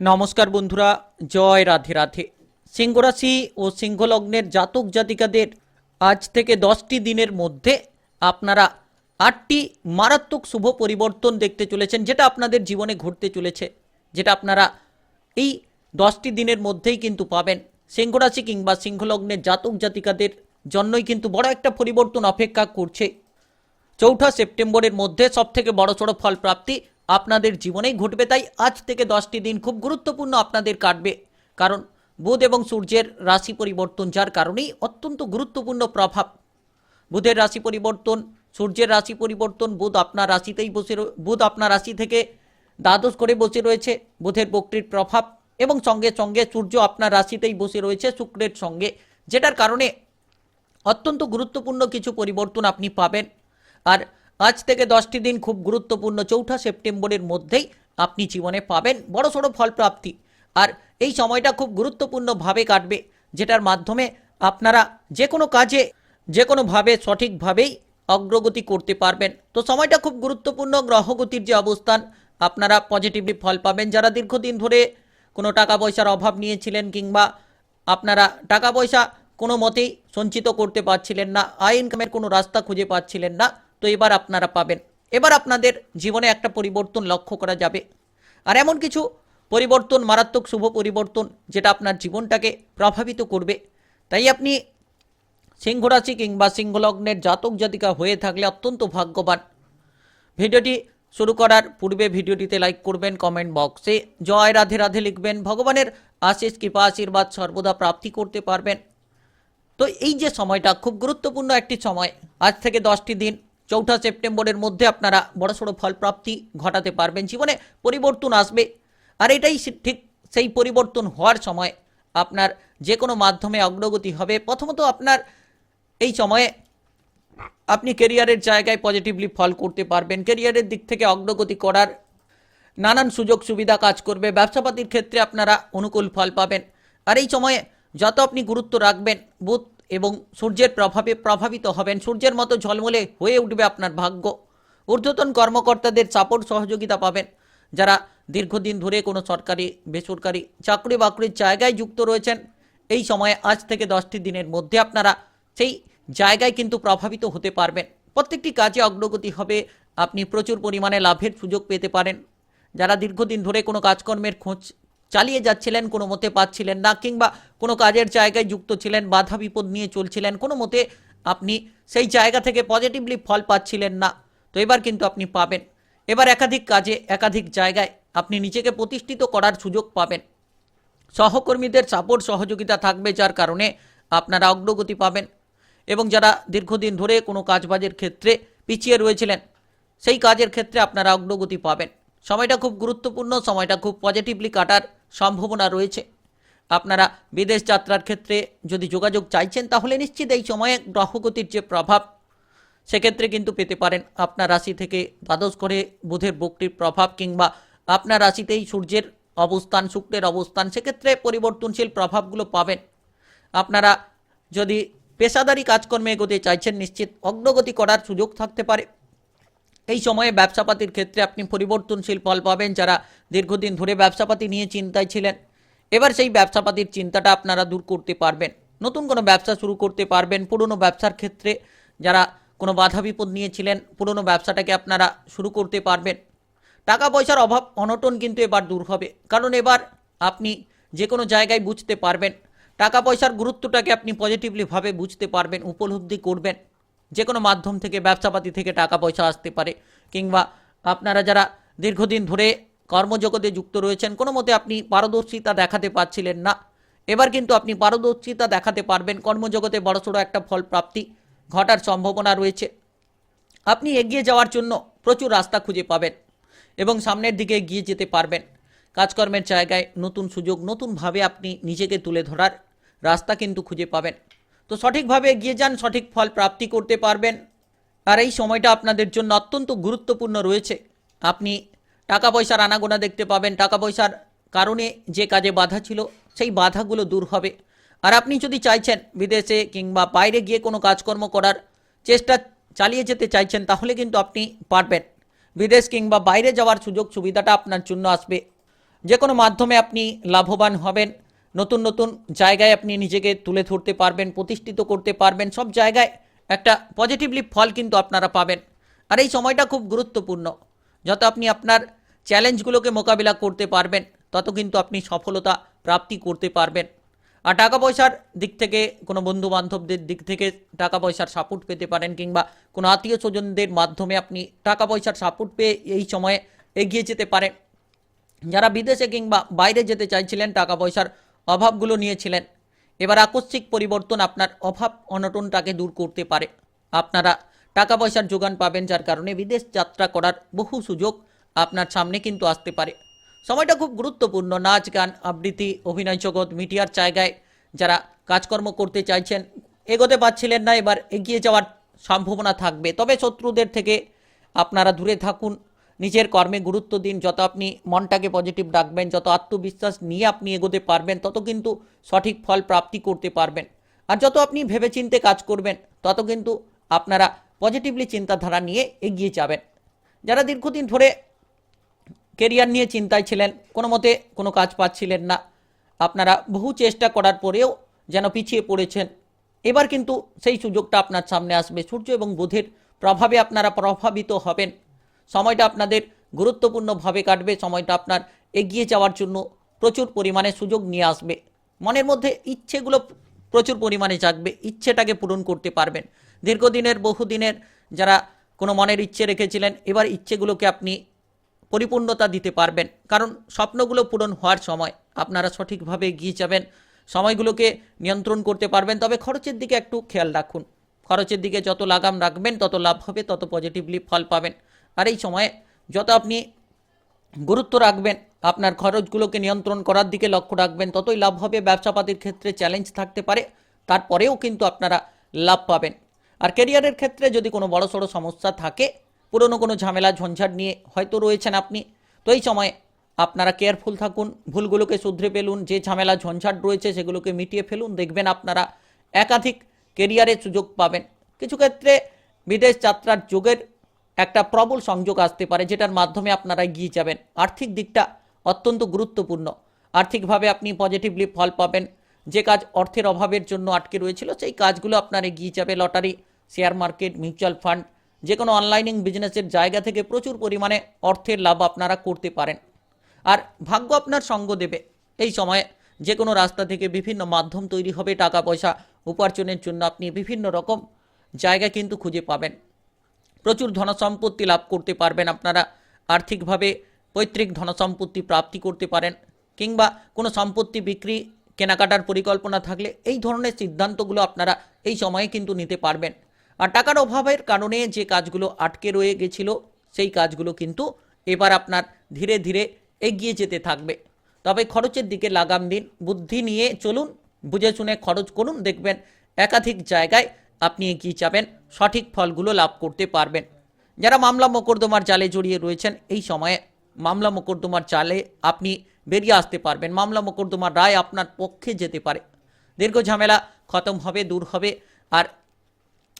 নমস্কার বন্ধুরা, জয় রাধে রাধে। সিংহরাশি ও সিংহলগ্নের জাতক জাতিকাদের আজ থেকে দশটি দিনের মধ্যে আপনারা আটটি মারাত্মক শুভ পরিবর্তন দেখতে চলেছেন, যেটা আপনাদের জীবনে ঘটতে চলেছে, যেটা আপনারা এই দশটি দিনের মধ্যেই কিন্তু পাবেন। সিংহরাশি কিংবা সিংহলগ্নের জাতক জাতিকাদের জন্যই কিন্তু বড় একটা পরিবর্তন অপেক্ষা করছে। চৌঠা সেপ্টেম্বরের মধ্যে সব থেকে বড় সড়ো ফল প্রাপ্তি আপনাদের জীবনেই ঘটবে। তাই আজ থেকে দশটি দিন খুব গুরুত্বপূর্ণ আপনাদের কাটবে। কারণ বুধ এবং সূর্যের রাশি পরিবর্তন, যার কারণেই অত্যন্ত গুরুত্বপূর্ণ প্রভাব। বুধের রাশি পরিবর্তন, সূর্যের রাশি পরিবর্তন, বুধ আপনার রাশিতেই বসে বুধ আপনার রাশি থেকে দ্বাদশ করে বসে রয়েছে। বুধের বক্রির প্রভাব এবং সঙ্গে সঙ্গে সূর্য আপনার রাশিতেই বসে রয়েছে শুক্রের সঙ্গে, যেটার কারণে অত্যন্ত গুরুত্বপূর্ণ কিছু পরিবর্তন আপনি পাবেন। আর আজ থেকে দশটি দিন খুব গুরুত্বপূর্ণ চৌঠা সেপ্টেম্বরের মধ্যেই আপনি জীবনে পাবেন বড় সড়ো ফল প্রাপ্তি আর এই সময়টা খুব গুরুত্বপূর্ণভাবে কাটবে, যেটার মাধ্যমে আপনারা যে কোনো কাজে, যে কোনোভাবে সঠিকভাবেই অগ্রগতি করতে পারবেন। তো সময়টা খুব গুরুত্বপূর্ণ, গ্রহগতির যে অবস্থান, আপনারা পজিটিভলি ফল পাবেন। যারা দীর্ঘদিন ধরে কোনো টাকা পয়সার অভাব নিয়েছিলেন কিংবা আপনারা টাকা পয়সা কোনো মতেই সঞ্চিত করতে পারছিলেন না, আয় ইনকামের কোনো রাস্তা খুঁজে পাচ্ছিলেন না তো এবার আপনারা পাবেন। এবার আপনাদের জীবনে একটা পরিবর্তন লক্ষ্য করা যাবে। আর এমন কিছু পরিবর্তন, মারাত্মক শুভ পরিবর্তন, যেটা আপনার জীবনটাকে প্রভাবিত করবে। তাই আপনি সিংহরাশি কিংবা সিংহলগ্নের জাতক জাতিকা হয়ে থাকলে অত্যন্ত ভাগ্যবান। ভিডিওটি শুরু করার পূর্বে ভিডিওটিতে লাইক করবেন, কমেন্ট বক্সে জয় রাধে রাধে লিখবেন। ভগবানের আশিস কৃপা, আশীর্বাদ সর্বদা প্রাপ্তি করতে পারবেন। তো এই যে সময়টা, খুব গুরুত্বপূর্ণ একটি সময়। আজ থেকে দশটি দিন চৌঠা সেপ্টেম্বরের মধ্যে আপনারা বড়সড় ফল প্রাপ্তি ঘটাতে পারবেন। জীবনে পরিবর্তন আসবে। আর এটাই ঠিক সেই পরিবর্তন হওয়ার সময় আপনার যে কোনো মাধ্যমে অগ্রগতি হবে। প্রথমত আপনার এই সময়ে আপনি কেরিয়ারের জায়গায় পজিটিভলি ফল করতে পারবেন। কেরিয়ারের দিক থেকে অগ্রগতি করার নানান সুযোগ সুবিধা কাজ করবে। ব্যবসাপাতির ক্ষেত্রে আপনারা অনুকূল ফল পাবেন। আর এই সময়ে যত আপনি গুরুত্ব রাখবেন বুধ এবং সূর্যের প্রভাবে প্রভাবিত হবেন। সূর্যের মতো ঝলমলে হয়ে উঠবে আপনার ভাগ্য। ঊর্ধ্বতন কর্মকর্তাদের সাপোর্ট সহযোগিতা পাবেন। যারা দীর্ঘদিন ধরে কোনো সরকারি, বেসরকারি চাকরি বাকরির জায়গায় যুক্ত রয়েছেন, এই সময়ে আজ থেকে দশটি দিনের মধ্যে আপনারা সেই জায়গায় কিন্তু প্রভাবিত হতে পারবেন। প্রত্যেকটি কাজে অগ্রগতি হবে। আপনি প্রচুর পরিমাণে লাভের সুযোগ পেতে পারেন। যারা দীর্ঘদিন ধরে কোনো কাজকর্মের খোঁজ চালিয়ে যাচ্ছিলেন, কোনো মতে পাচ্ছিলেন না, কিংবা কোনো কাজের জায়গায় যুক্ত ছিলেন, বাধা বিপদ নিয়ে চলছিলেন, কোনো মতে আপনি সেই জায়গা থেকে পজিটিভলি ফল পাচ্ছিলেন না। তো এবার কিন্তু আপনি পাবেন। এবার একাধিক কাজে, একাধিক জায়গায় আপনি নিজেকে প্রতিষ্ঠিত করার সুযোগ পাবেন। সহকর্মীদের সাপোর্ট সহযোগিতা থাকবে, যার কারণে আপনারা অগ্রগতি পাবেন। এবং যারা দীর্ঘদিন ধরে কোনো কাজবাজের ক্ষেত্রে পিছিয়ে রয়েছিলেন, সেই কাজের ক্ষেত্রে আপনারা অগ্রগতি পাবেন। সময়টা খুব গুরুত্বপূর্ণ, সময়টা খুব পজিটিভলি কাটার সম্ভাবনা রয়েছে। আপনারা বিদেশ যাত্রার ক্ষেত্রে যদি যোগাযোগ চাইছেন, তাহলে নিশ্চিত এই সময়ে গ্রহগতির যে প্রভাব, সেক্ষেত্রে কিন্তু পেতে পারেন আপনার রাশি থেকে দ্বাদশ করে বুধের বক্রির প্রভাব কিংবা আপনার রাশিতেই সূর্যের অবস্থান, শুক্রের অবস্থান, সেক্ষেত্রে পরিবর্তনশীল প্রভাবগুলো পাবেন। আপনারা যদি পেশাদারি কাজকর্মে এগোতে চাইছেন, নিশ্চিত অগ্রগতি করার সুযোগ থাকতে পারে। এই সময়ে ব্যবসাপাতির ক্ষেত্রে আপনি পরিবর্তনশীল ফল পাবেন যারা দীর্ঘদিন ধরে ব্যবসাপাতি নিয়ে চিন্তায় ছিলেন। এবার সেই ব্যবসাপাতির চিন্তাটা আপনারা দূর করতে পারবেন। নতুন কোনো ব্যবসা শুরু করতে পারবেন। পুরনো ব্যবসার ক্ষেত্রে যারা কোনো বাধা বিপদ নিয়েছিলেন পুরনো ব্যবসাটাকে আপনারা শুরু করতে পারবেন। টাকা পয়সার অভাব, অনটন কিন্তু এবার দূর হবে। কারণ এবার আপনি যে কোনো জায়গায় বুঝতে পারবেন। টাকা পয়সার গুরুত্বটাকে আপনি পজিটিভলিভাবে বুঝতে পারবেন, উপলব্ধি করবেন। যে কোনো মাধ্যম থেকে, ব্যবসাপাতি থেকে টাকা পয়সা আসতে পারে। কিংবা আপনারা যারা দীর্ঘদিন ধরে কর্মজগতে যুক্ত রয়েছেন, কোনো মতে আপনি পারদর্শিতা দেখাতে পারছিলেন না। এবার কিন্তু আপনি পারদর্শিতা দেখাতে পারবেন, কর্মজগতে বড়সড় একটা ফল প্রাপ্তি ঘটার সম্ভাবনা রয়েছে। আপনি এগিয়ে যাওয়ার জন্য প্রচুর রাস্তা খুঁজে পাবেন এবং সামনের দিকে এগিয়ে যেতে পারবেন। কাজকর্মের জায়গায় নতুন সুযোগ, নতুনভাবে আপনি নিজেকে তুলে ধরার রাস্তা কিন্তু খুঁজে পাবেন। তো সঠিকভাবে এগিয়ে যান, সঠিক ফল প্রাপ্তি করতে পারবেন। আর এই সময়টা আপনাদের জন্য অত্যন্ত গুরুত্বপূর্ণ রয়েছে। আপনি টাকা পয়সার আনাগোনা দেখতে পাবেন। টাকা পয়সার কারণে যে কাজে বাধা ছিল, সেই বাধাগুলো দূর হবে। আর আপনি যদি চাইছেন বিদেশে কিংবা বাইরে গিয়ে কোনো কাজকর্ম করার চেষ্টা চালিয়ে যেতে চাইছেন, তাহলে কিন্তু আপনি পারবেন। বিদেশ কিংবা বাইরে যাওয়ার সুযোগ সুবিধাটা আপনার জন্য আসবে। যে কোনো মাধ্যমে আপনি লাভবান হবেন। নতুন নতুন জায়গায় আপনি নিজেকে তুলে ধরতে পারবেন, প্রতিষ্ঠিত করতে পারবেন, সব জায়গায় একটা পজিটিভলি ফল কিন্তু আপনারা পাবেন। আর এই সময়টা খুব গুরুত্বপূর্ণ। যত আপনি আপনার চ্যালেঞ্জগুলোকে মোকাবিলা করতে পারবেন, তত কিন্তু আপনি সফলতা প্রাপ্তি করতে পারবেন। আর টাকা পয়সার দিক থেকে কোনো বন্ধু বান্ধবদের দিক থেকে টাকা পয়সার সাপোর্ট পেতে পারেন কিংবা কোনো আত্মীয় স্বজনদের মাধ্যমে আপনি টাকা পয়সার সাপোর্ট পেয়ে এই সময়ে এগিয়ে যেতে পারেন। যারা বিদেশে কিংবা বাইরে যেতে চাইছিলেন টাকা পয়সার অভাবগুলো নিয়েছিলেন। এবার আকস্মিক পরিবর্তন আপনার অভাব অনটনটাকে দূর করতে পারে। আপনারা টাকা পয়সার যোগান পাবেন, যার কারণে বিদেশ যাত্রা করার বহু সুযোগ আপনার সামনে কিন্তু আসতে পারে। সময়টা খুব গুরুত্বপূর্ণ। নাচ, গান, আবৃত্তি, অভিনয় জগৎ, মিডিয়ার জায়গায় যারা কাজকর্ম করতে চাইছেন, এগোতে পারছিলেন না, এবার এগিয়ে যাওয়ার সম্ভাবনা থাকবে। তবে শত্রুদের থেকে আপনারা দূরে থাকুন। নিজের কর্মে গুরুত্ব দিন, যত আপনি মনটাকে পজিটিভ রাখবেন, যত আত্মবিশ্বাস নিয়ে আপনি এগোতে পারবেন, তত কিন্তু সঠিক ফল প্রাপ্তি করতে পারবেন। আর যত আপনি ভেবেচিন্তে কাজ করবেন, তত কিন্তু আপনারা পজিটিভলি চিন্তাধারা নিয়ে এগিয়ে যাবেন। যারা দীর্ঘদিন ধরে কেরিয়ার নিয়ে চিন্তায় ছিলেন, কোনো মতে কোনো কাজ পাচ্ছিলেন না, আপনারা বহু চেষ্টা করার পরেও যেন পিছিয়ে পড়েছেন, এবার কিন্তু সেই সুযোগটা আপনার সামনে আসবে। সূর্য এবং বুধের প্রভাবে আপনারা প্রভাবিত হবেন। সময়টা আপনাদের গুরুত্বপূর্ণভাবে কাটবে, সময়টা আপনার এগিয়ে যাওয়ার জন্য প্রচুর পরিমাণে সুযোগ নিয়ে আসবে। মনের মধ্যে ইচ্ছেগুলো প্রচুর পরিমাণে জাগবে, ইচ্ছেটাকে পূরণ করতে পারবেন। দীর্ঘদিনের, বহুদিনের যারা কোনো মনের ইচ্ছে রেখেছিলেন, এবার ইচ্ছেগুলোকে আপনি পরিপূর্ণতা দিতে পারবেন। কারণ স্বপ্নগুলো পূরণ হওয়ার সময় আপনারা সঠিকভাবে এগিয়ে যাবেন, সময়গুলোকে নিয়ন্ত্রণ করতে পারবেন। তবে খরচের দিকে একটু খেয়াল রাখুন। খরচের দিকে যত লাগাম রাখবেন, তত লাভ হবে, তত পজিটিভলি ফল পাবেন। আর এই সময়ে যত আপনি গুরুত্ব রাখবেন, আপনার খরচগুলোকে নিয়ন্ত্রণ করার দিকে লক্ষ্য রাখবেন, ততই লাভ হবে। ব্যবসাপাতির ক্ষেত্রে চ্যালেঞ্জ থাকতে পারে, তারপরেও কিন্তু আপনারা লাভ পাবেন। আর ক্যারিয়ারের ক্ষেত্রে যদি কোনো বড় সড়ো সমস্যা থাকে, পুরনো কোনো ঝামেলা, ঝঞ্ঝাট নিয়ে হয়তো রয়েছেন আপনি, তো এই সময়ে আপনারা কেয়ারফুল থাকুন, ভুলগুলোকে শুধরে ফেলুন, যে ঝামেলা, ঝঞ্ঝাট রয়েছে সেগুলোকে মিটিয়ে ফেলুন, দেখবেন আপনারা একাধিক কেরিয়ারের সুযোগ পাবেন। কিছু ক্ষেত্রে বিদেশ যাত্রার যোগের একটা প্রবল সংযোগ আসতে পারে, যেটার মাধ্যমে আপনারা এগিয়ে যাবেন। আর্থিক দিকটা অত্যন্ত গুরুত্বপূর্ণ। আর্থিকভাবে আপনি পজিটিভলি ফল পাবেন। যে কাজ অর্থের অভাবের জন্য আটকে রয়েছিল, সেই কাজগুলো আপনার এগিয়ে যাবে। Lottery, share market, mutual fund, যে কোনো অনলাইনিং বিজনেসের জায়গা থেকে প্রচুর পরিমাণে অর্থের লাভ আপনারা করতে পারেন। আর ভাগ্য আপনার সঙ্গ দেবে। এই সময়ে যে কোনো রাস্তা থেকে বিভিন্ন মাধ্যম তৈরি হবে। টাকা পয়সা উপার্জনের জন্য আপনি বিভিন্ন রকম জায়গা কিন্তু খুঁজে পাবেন। প্রচুর ধনসম্পত্তি লাভ করতে পারবেন আপনারা। আর্থিকভাবে পৈতৃক ধনসম্পত্তি প্রাপ্তি করতে পারেন কিংবা কোনো সম্পত্তি বিক্রি, কেনাকাটার পরিকল্পনা থাকলে এই ধরনের সিদ্ধান্তগুলো আপনারা এই সময়ে কিন্তু নিতে পারবেন। আর টাকার অভাবের কারণে যে কাজগুলো আটকে রয়ে গেছিল, সেই কাজগুলো কিন্তু এবার আপনার ধীরে ধীরে এগিয়ে যেতে থাকবে। তবে খরচের দিকে লাগাম দিন, বুদ্ধি নিয়ে চলুন, বুঝে শুনে খরচ করুন, দেখবেন একাধিক জায়গায় আপনি এগিয়ে যাবেন, সঠিক ফলগুলো লাভ করতে পারবেন। যারা মামলা মোকদ্দমার জালে জড়িয়ে রয়েছেন, এই সময়ে মামলা মোকদ্দমার জালে আপনি বেরিয়ে আসতে পারবেন। মামলা মোকদ্দমার রায় আপনার পক্ষে যেতে পারে। দীর্ঘ ঝামেলা খতম হবে, দূর হবে। আর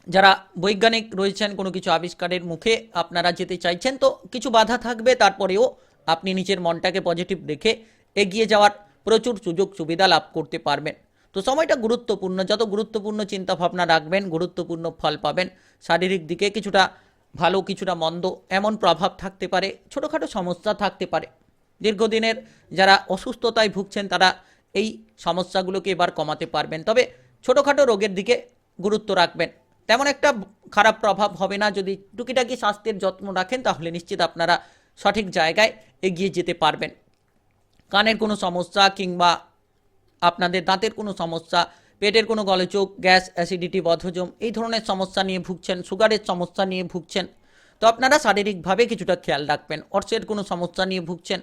যারা বৈজ্ঞানিক রয়েছেন, কোনো কিছু আবিষ্কারের মুখে আপনারা যেতে চাইছেন, তো কিছু বাধা থাকবে। তারপরেও আপনি নিজের মনটাকে পজিটিভ রেখে এগিয়ে যাওয়ার প্রচুর সুযোগ সুবিধা লাভ করতে পারবেন। তো সময়টা গুরুত্বপূর্ণ, যত গুরুত্বপূর্ণ চিন্তা ভাবনা রাখবেন, গুরুত্বপূর্ণ ফল পাবেন। শারীরিক দিকে কিছুটা ভালো, কিছুটা মন্দ, এমন প্রভাব থাকতে পারে, ছোটোখাটো সমস্যা থাকতে পারে। দীর্ঘদিনের যারা অসুস্থতায় ভুগছেন, তারা এই সমস্যাগুলোকে এবার কমাতে পারবেন। তবে ছোটোখাটো রোগের দিকে গুরুত্ব রাখবেন। তেমন একটা খারাপ প্রভাব হবে না, যদি টুকিটাকি স্বাস্থ্যের যত্ন রাখেন, তাহলে নিশ্চিত আপনারা সঠিক জায়গায় এগিয়ে যেতে পারবেন। কানের কোনো সমস্যা কিংবা আপনাদের দাঁতের কোনো সমস্যা, পেটের কোনো গলচোখ গ্যাস, অ্যাসিডিটি বধহজম এই ধরনের সমস্যা নিয়ে ভুগছেন, সুগারের সমস্যা নিয়ে ভুগছেন। তো আপনারা শারীরিকভাবে কিছুটা খেয়াল রাখবেন, অর্থের কোনো সমস্যা নিয়ে ভুগছেন।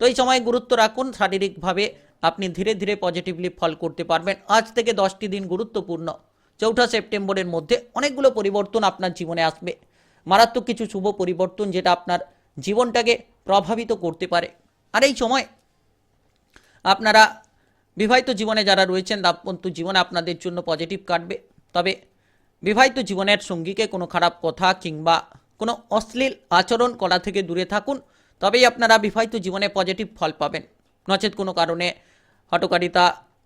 তো এই সময় গুরুত্ব রাখুন, শারীরিকভাবে আপনি ধীরে ধীরে পজিটিভলি ফল করতে পারবেন। আজ থেকে দশটি দিন গুরুত্বপূর্ণ। চৌঠা সেপ্টেম্বরের মধ্যে অনেকগুলো পরিবর্তন আপনার জীবনে আসবে। মারাত্মক কিছু শুভ পরিবর্তন যেটা আপনার জীবনটাকে প্রভাবিত করতে পারে। আর এই সময় আপনারা বিবাহিত জীবনে যারা রয়েছেন, দাম্পত্য জীবনে আপনাদের জন্য পজিটিভ কাটবে। তবে বিবাহিত জীবনের সঙ্গীকে কোনো খারাপ কথা কিংবা কোনো অশ্লীল আচরণ করা থেকে দূরে থাকুন, তবেই আপনারা বিবাহিত জীবনে পজিটিভ ফল পাবেন। নচেত কোনো কারণে হটকারিতা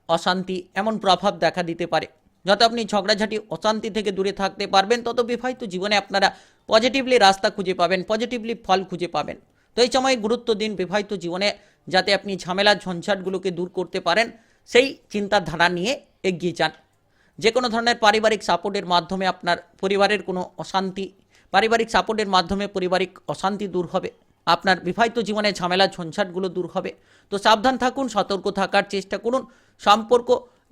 অশান্তি এমন প্রভাব দেখা দিতে পারে। যত আপনি ঝগড়াঝাটি, অশান্তি থেকে দূরে থাকতে পারবেন, তত বিবাহিত জীবনে আপনারা পজিটিভলি রাস্তা খুঁজে পাবেন পজিটিভলি ফল খুঁজে পাবেন। তো এই সময় গুরুত্ব দিন বিবাহিত জীবনে যাতে আপনি ঝামেলা ঝঞ্ঝাটগুলোকে দূর করতে পারেন, সেই চিন্তাধারা নিয়ে এগিয়ে যান। যে কোনো ধরনের পারিবারিক সাপোর্টের মাধ্যমে আপনার পরিবারের কোনো অশান্তি, পারিবারিক সাপোর্টের মাধ্যমে পারিবারিক অশান্তি দূর হবে, আপনার বিবাহিত জীবনে ঝামেলা ঝঞ্ঝাটগুলো দূর হবে। তো সাবধান থাকুন, সতর্ক থাকার চেষ্টা করুন, সম্পর্ক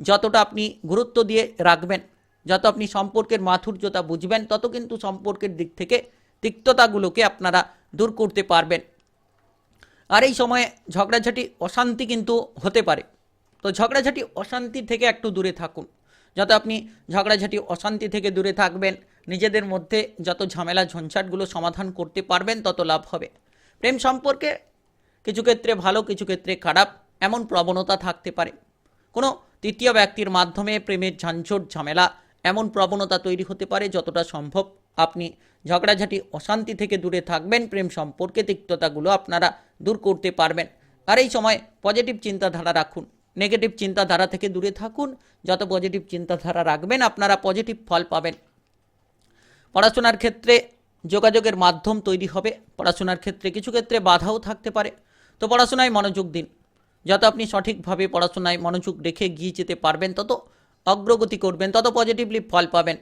যতটা আপনি গুরুত্ব দিয়ে রাখবেন, যত আপনি সম্পর্কের মাধুর্যতা বুঝবেন, তত কিন্তু সম্পর্কের দিক থেকে তিক্ততাগুলোকে আপনারা দূর করতে পারবেন। আর এই সময়ে ঝগড়াঝাটি, অশান্তি কিন্তু হতে পারে। তো ঝগড়াঝাটি, অশান্তি থেকে একটু দূরে থাকুন। যত আপনি ঝগড়াঝাটি, অশান্তি থেকে দূরে থাকবেন, নিজেদের মধ্যে যত ঝামেলা, ঝঞ্ঝাটগুলো সমাধান করতে পারবেন, তত লাভ হবে। প্রেম সম্পর্কে কিছু ক্ষেত্রে ভালো, কিছু ক্ষেত্রে খারাপ, এমন প্রবণতা থাকতে পারে। কোনো তৃতীয় ব্যক্তির মাধ্যমে প্রেমের ঝাঞ্ঝট, ঝামেলা, এমন প্রবণতা তৈরি হতে পারে যতটা সম্ভব আপনি ঝগড়াঝাটি, অশান্তি থেকে দূরে থাকবেন, প্রেম সম্পর্কে তিক্ততাগুলো আপনারা দূর করতে পারবেন। আর এই সময় পজিটিভ চিন্তাধারা রাখুন। নেগেটিভ চিন্তাধারা থেকে দূরে থাকুন। যত পজিটিভ চিন্তাধারা রাখবেন, আপনারা পজিটিভ ফল পাবেন। পড়াশোনার ক্ষেত্রে যোগাযোগের মাধ্যম তৈরি হবে। পড়াশোনার ক্ষেত্রে কিছু ক্ষেত্রে বাধাও থাকতে পারে। তো পড়াশোনায় মনোযোগ দিন। যত আপনি সঠিকভাবে পড়াশোনায় মনোযোগ রেখে গিয়ে যেতে পারবেন, তত অগ্রগতি করবেন, তত পজিটিভলি ফল পাবেন।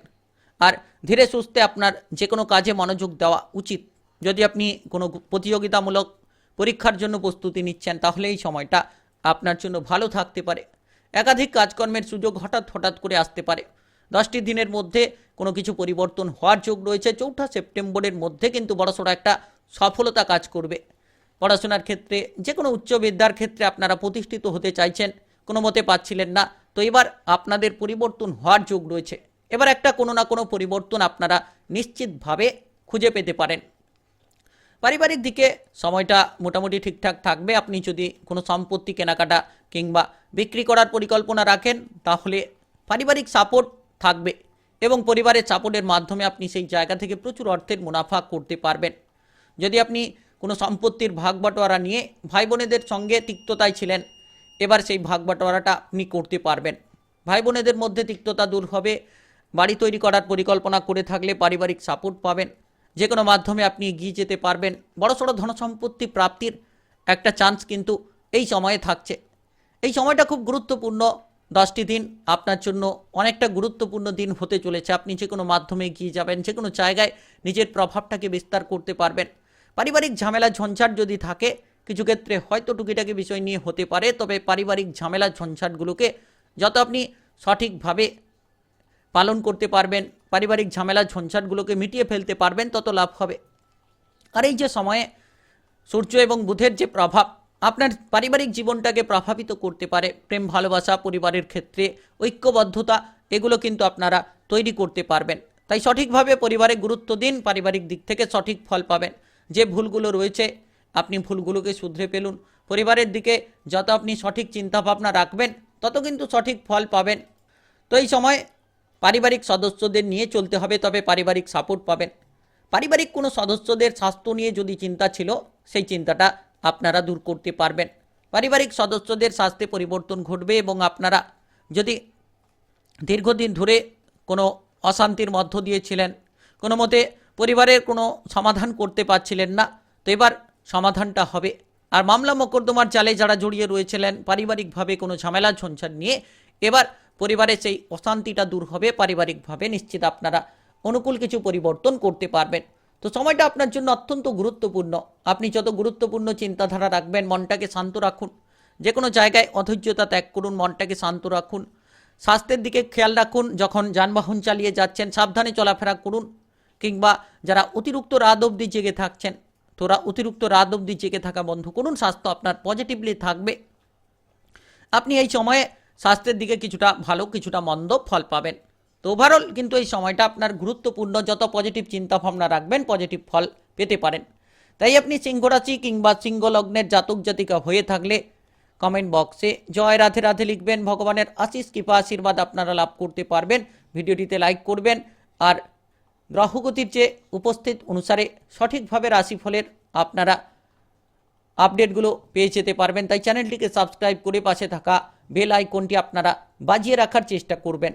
আর ধীরে সুস্থে আপনার যে কোনো কাজে মনোযোগ দেওয়া উচিত। যদি আপনি কোনো প্রতিযোগিতামূলক পরীক্ষার জন্য প্রস্তুতি নিচ্ছেন তাহলে এই সময়টা আপনার জন্য ভালো থাকতে পারে। একাধিক কাজকর্মের সুযোগ হঠাৎ হঠাৎ করে আসতে পারে। দশটি দিনের মধ্যে কোনো কিছু পরিবর্তন হওয়ার যোগ রয়েছে। চৌঠা সেপ্টেম্বরের মধ্যে কিন্তু বড়সড় একটা সফলতা কাজ করবে। পড়াশোনার ক্ষেত্রে, যে কোনো উচ্চ বিদ্যার ক্ষেত্রে আপনারা প্রতিষ্ঠিত হতে চাইছেন, কোনো মতে পাচ্ছিলেন না। তো এবার আপনাদের পরিবর্তন হওয়ার যোগ রয়েছে। এবার একটা কোনো না কোনো পরিবর্তন আপনারা নিশ্চিতভাবে খুঁজে পেতে পারেন। পারিবারিক দিকে সময়টা মোটামুটি ঠিকঠাক থাকবে। আপনি যদি কোনো সম্পত্তি কেনাকাটা কিংবা বিক্রি করার পরিকল্পনা রাখেন, তাহলে পারিবারিক সাপোর্ট থাকবে এবং পরিবারের সাপোর্টের মাধ্যমে আপনি সেই জায়গা থেকে প্রচুর অর্থের মুনাফা করতে পারবেন। যদি আপনি কোনো সম্পত্তির ভাগ বাটোয়ারা নিয়ে ভাই বোনেদের সঙ্গে তিক্ততায় ছিলেন, এবার সেই ভাগ বাটোয়ারাটা আপনি করতে পারবেন। ভাই বোনেদের মধ্যে তিক্ততা দূর হবে বাড়ি তৈরি করার পরিকল্পনা করে থাকলে পারিবারিক সাপোর্ট পাবেন। যে কোনো মাধ্যমে আপনি এগিয়ে যেতে পারবেন। বড়সড় ধনসম্পত্তি প্রাপ্তির একটা চান্স কিন্তু এই সময়ে থাকছে। এই সময়টা খুব গুরুত্বপূর্ণ। দশটি দিন আপনার জন্য অনেকটা গুরুত্বপূর্ণ দিন হতে চলেছে। আপনি যে কোনো মাধ্যমে এগিয়ে যাবেন, যে কোনো জায়গায় নিজের প্রভাবটাকে বিস্তার করতে পারবেন। পারিবারিক ঝামেলা ঝঞ্ঝাট যদি থাকে, কিছু ক্ষেত্রে হয়তো টুকিটাকি বিষয় নিয়ে হতে পারে। তবে পারিবারিক ঝামেলা ঝঞ্ঝাটগুলোকে যত আপনি সঠিকভাবে পালন করতে পারবেন, পারিবারিক ঝামেলা ঝঞ্ঝাটগুলোকে মিটিয়ে ফেলতে পারবেন, তত লাভ হবে। আর এই যে সময়ে সূর্য এবং বুধের যে প্রভাব, আপনার পারিবারিক জীবনটাকে প্রভাবিত করতে পারে। প্রেম, ভালোবাসা, পরিবারের ক্ষেত্রে ঐক্যবদ্ধতা, এগুলো কিন্তু আপনারা তৈরি করতে পারবেন। তাই সঠিকভাবে পরিবারে গুরুত্ব দিন, পারিবারিক দিক থেকে সঠিক ফল পাবেন। যে ভুলগুলো রয়েছে, আপনি ভুলগুলোকে শুধরে ফেলুন। পরিবারের দিকে যত আপনি সঠিক চিন্তাভাবনা রাখবেন, তত কিন্তু সঠিক ফল পাবেন। তো এই সময় পারিবারিক সদস্যদের নিয়ে চলতে হবে, তবে পারিবারিক সাপোর্ট পাবেন। পারিবারিক কোনো সদস্যদের স্বাস্থ্য নিয়ে যদি চিন্তা ছিল, সেই চিন্তাটা আপনারা দূর করতে পারবেন। পারিবারিক সদস্যদের স্বাস্থ্যে পরিবর্তন ঘটবে এবং আপনারা যদি দীর্ঘদিন ধরে কোনো অশান্তির মধ্য দিয়েছিলেন কোনো মতে পরিবারের কোনো সমাধান করতে পারছিলেন না, তো এবার সমাধানটা হবে। আর মামলা মোকদ্দমার চালে যারা জড়িয়ে রয়েছিলেন, পারিবারিকভাবে কোনো ঝামেলা ঝঞ্ঝাট নিয়ে এবার পরিবারে সেই অশান্তিটা দূর হবে, পারিবারিকভাবে নিশ্চিত আপনারা অনুকূল কিছু পরিবর্তন করতে পারবেন। তো সময়টা আপনার জন্য অত্যন্ত গুরুত্বপূর্ণ। আপনি যত গুরুত্বপূর্ণ চিন্তাধারা রাখবেন, মনটাকে শান্ত রাখুন। যে কোনো জায়গায় অধৈর্যতা ত্যাগ করুন, মনটাকে শান্ত রাখুন। স্বাস্থ্যের দিকে খেয়াল রাখুন, যখন যানবাহন চালিয়ে যাচ্ছেন, সাবধানে চলাফেরা করুন। কিংবা যারা অতিরিক্ত রাত অবধি জেগে থাকছেন, তোরা অতিরিক্ত রাত অবধি জেগে থাকা বন্ধ করুন, স্বাস্থ্য আপনার পজিটিভলি থাকবে। আপনি এই সময়ে স্বাস্থ্যের দিকে কিছুটা ভালো, কিছুটা মন্দ ফল পাবেন। তো ওভারঅল কিন্তু এই সময়টা আপনার গুরুত্বপূর্ণ, যত পজিটিভ চিন্তা ভাবনা রাখবেন পজিটিভ ফল পেতে পারেন। তাই আপনি সিংহ রাশি কিংবা সিংহ লগ্নের জাতক জাতিকা হয়ে থাকলে কমেন্ট বক্সে জয় রাধে রাধে লিখবেন, ভগবানের আশিস কৃপা, আশীর্বাদ আপনারা লাভ করতে পারবেন। ভিডিওটিতে লাইক করবেন আর গ্রহগতির যে উপস্থিত অনুসারে সঠিকভাবে রাশিফলের আপনারা আপডেটগুলো পেয়ে যেতে পারবেন। তাই চ্যানেলটিকে সাবস্ক্রাইব করে পাশে থাকা বেল আইকনটি আপনারা বাজিয়ে রাখার চেষ্টা করবেন।